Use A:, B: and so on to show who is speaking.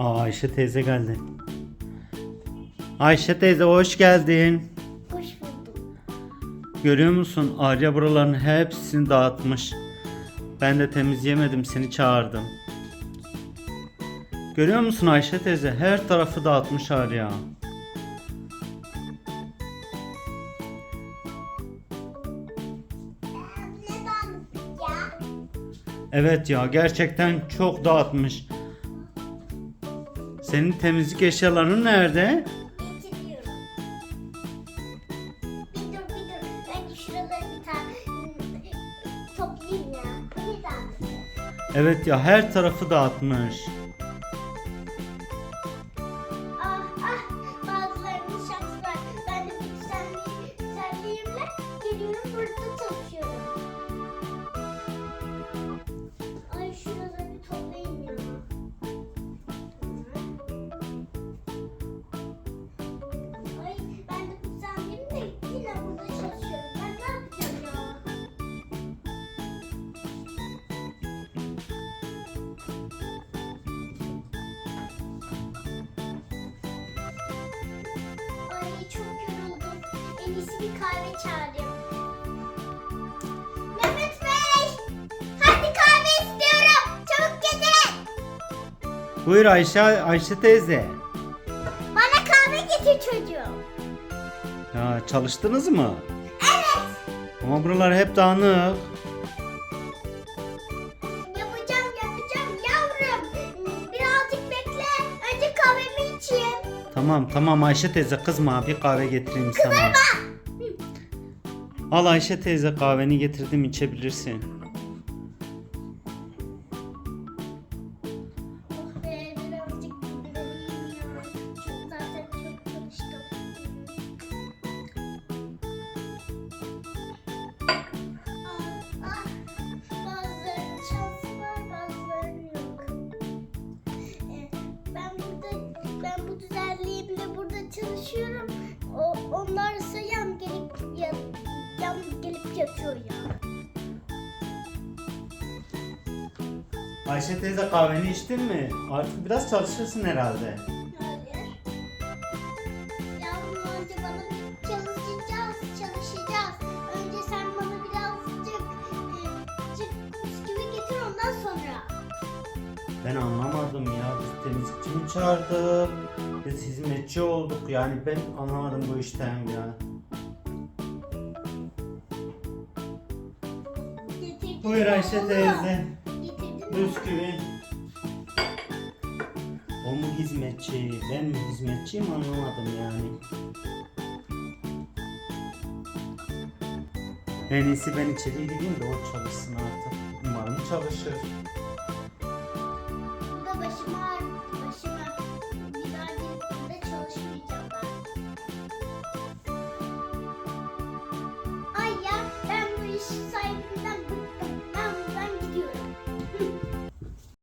A: Aa, Ayşe teyze geldi. Ayşe teyze hoş geldin.
B: Hoş buldum.
A: Görüyor musun? Arya buraların hepsini dağıtmış. Ben de temizleyemedim seni çağırdım. Görüyor musun Ayşe teyze? Her tarafı dağıtmış Arya. Evet ya gerçekten çok dağıtmış. Senin temizlik eşyaların nerede?
B: Getiriyorum. Bir dur bir dur. Ben şuraları bir tane toplayayım ya. Dağınıklık?
A: Evet ya her tarafı dağıtmış.
B: Ah ah bazılarının şansı var. Ben de bir düzenli, düzenleyimle geliyorum burada çalışıyorum. Kahve çağırayım. Mehmet Bey! Hadi kahve istiyorum. Çabuk getirin.
A: Buyur Ayşe, Ayşe teyze.
B: Bana kahve getir çocuğum.
A: Ya çalıştınız mı?
B: Evet.
A: Ama buralar hep dağınık.
B: Yapacağım yapacağım yavrum. Birazcık bekle. Önce kahvemi içeyim.
A: Tamam tamam Ayşe teyze kızma bir kahve getireyim sana. Al Ayşe teyze kahveni getirdim içebilirsin.
B: Yatıyor ya.
A: Ayşe teyze kahveni içtin mi? Artık biraz çalışırsın herhalde.
B: Hayır. Yavrum önce bana çalışacağız, çalışacağız. Önce sen bana birazcık e, cık, bisküvi getir ondan sonra.
A: Ben anlamadım ya. Biz temizlikçi mi çağırdık? Biz hizmetçi olduk. Yani ben anlamadım bu işten ya. Buyur Ayşe teyze.
B: Getirdim.
A: Bisküvi. O mu hizmetçi? Ben mi hizmetçiyim anlamadım yani. En iyisi ben içeri gideyim de o çalışsın artık. Umarım çalışır.
B: Bu da başıma